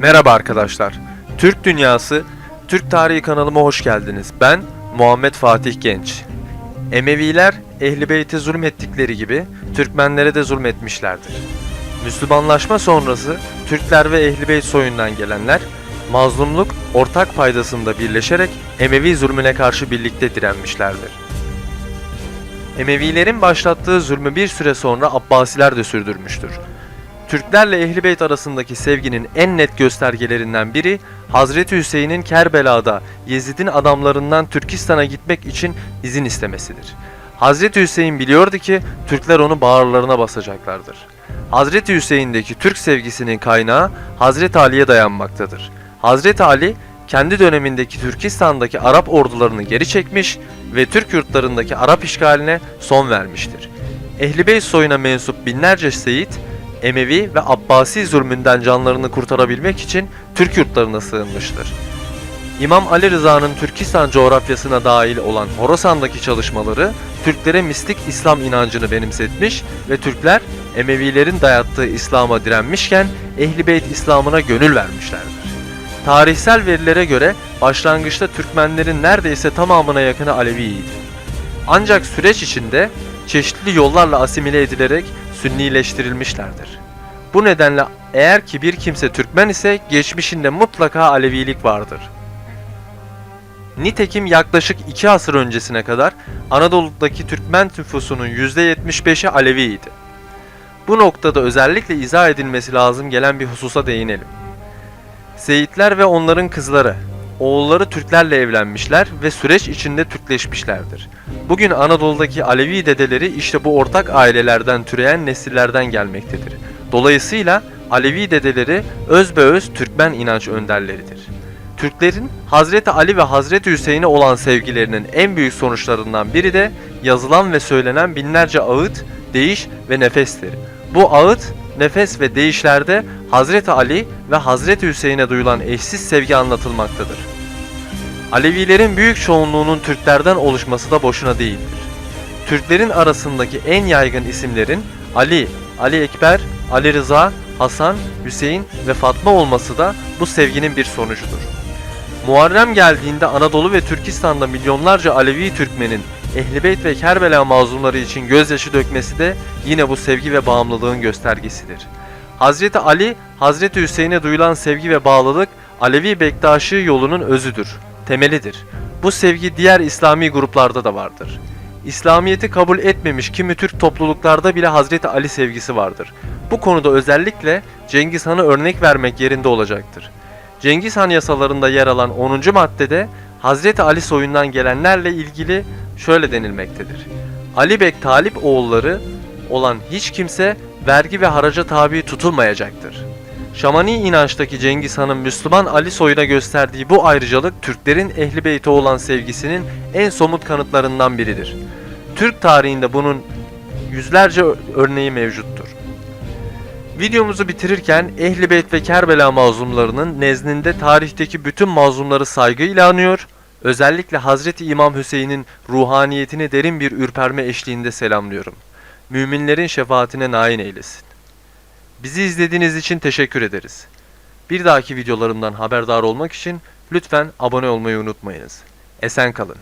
Merhaba arkadaşlar. Türk Dünyası, Türk Tarihi kanalıma hoş geldiniz. Ben Muhammed Fatih Genç. Emeviler Ehli Beyt'e zulmettikleri gibi Türkmenlere de zulmetmişlerdir. Müslümanlaşma sonrası Türkler ve Ehli Beyt soyundan gelenler mazlumluk ortak paydasında birleşerek Emevi zulmüne karşı birlikte direnmişlerdir. Emevilerin başlattığı zulmü bir süre sonra Abbasiler de sürdürmüştür. Türklerle Ehli Beyt arasındaki sevginin en net göstergelerinden biri Hazreti Hüseyin'in Kerbela'da Yezid'in adamlarından Türkistan'a gitmek için izin istemesidir. Hazreti Hüseyin biliyordu ki Türkler onu bağırlarına basacaklardır. Hazreti Hüseyin'deki Türk sevgisinin kaynağı Hazreti Ali'ye dayanmaktadır. Hazreti Ali kendi dönemindeki Türkistan'daki Arap ordularını geri çekmiş ve Türk yurtlarındaki Arap işgaline son vermiştir. Ehli Beyt soyuna mensup binlerce Seyit, Emevi ve Abbasi zulmünden canlarını kurtarabilmek için Türk yurtlarına sığınmıştır. İmam Ali Rıza'nın Türkistan coğrafyasına dahil olan Horasan'daki çalışmaları Türklere mistik İslam inancını benimsetmiş ve Türkler Emevilerin dayattığı İslam'a direnmişken Ehli İslam'ına gönül vermişlerdir. Tarihsel verilere göre başlangıçta Türkmenlerin neredeyse tamamına yakını Aleviydi. Ancak süreç içinde çeşitli yollarla asimile edilerek sünnileştirilmişlerdir. Bu nedenle eğer ki bir kimse Türkmen ise geçmişinde mutlaka Alevilik vardır. Nitekim yaklaşık 2 asır öncesine kadar Anadolu'daki Türkmen nüfusunun %75'i Aleviydi. Bu noktada özellikle izah edilmesi lazım gelen bir hususa değinelim. Seyitler ve onların kızları, oğulları Türklerle evlenmişler ve süreç içinde Türkleşmişlerdir. Bugün Anadolu'daki Alevi dedeleri işte bu ortak ailelerden türeyen nesillerden gelmektedir. Dolayısıyla Alevi dedeleri özbeöz Türkmen inanç önderleridir. Türklerin Hazreti Ali ve Hazreti Hüseyin'e olan sevgilerinin en büyük sonuçlarından biri de yazılan ve söylenen binlerce ağıt, değiş ve nefestir. Bu ağıt, nefes ve değişlerde Hazreti Ali ve Hazreti Hüseyin'e duyulan eşsiz sevgi anlatılmaktadır. Alevilerin büyük çoğunluğunun Türklerden oluşması da boşuna değildir. Türklerin arasındaki en yaygın isimlerin Ali, Ali Ekber, Ali Rıza, Hasan, Hüseyin ve Fatma olması da bu sevginin bir sonucudur. Muharrem geldiğinde Anadolu ve Türkistan'da milyonlarca Alevi Türkmenin Ehl-i Beyt ve Kerbela mazlumları için gözyaşı dökmesi de yine bu sevgi ve bağımlılığın göstergesidir. Hazreti Ali, Hazreti Hüseyin'e duyulan sevgi ve bağlılık Alevi Bektaşi yolunun özüdür, temelidir. Bu sevgi diğer İslami gruplarda da vardır. İslamiyet'i kabul etmemiş kimi Türk topluluklarda bile Hazreti Ali sevgisi vardır. Bu konuda özellikle Cengiz Han'ı örnek vermek yerinde olacaktır. Cengiz Han yasalarında yer alan 10. maddede Hazreti Ali soyundan gelenlerle ilgili şöyle denilmektedir. Ali Bek Talip oğulları olan hiç kimse vergi ve haraca tabi tutulmayacaktır. Şamani inançtaki Cengiz Han'ın Müslüman Ali soyuna gösterdiği bu ayrıcalık Türklerin Ehli Beyt'e olan sevgisinin en somut kanıtlarından biridir. Türk tarihinde bunun yüzlerce örneği mevcuttur. Videomuzu bitirirken Ehli Beyt ve Kerbela mazlumlarının nezdinde tarihteki bütün mazlumları saygıyla anıyor, özellikle Hazreti İmam Hüseyin'in ruhaniyetini derin bir ürperme eşliğinde selamlıyorum. Müminlerin şefaatine nail eylesin. Bizi izlediğiniz için teşekkür ederiz. Bir dahaki videolarımdan haberdar olmak için lütfen abone olmayı unutmayınız. Esen kalın.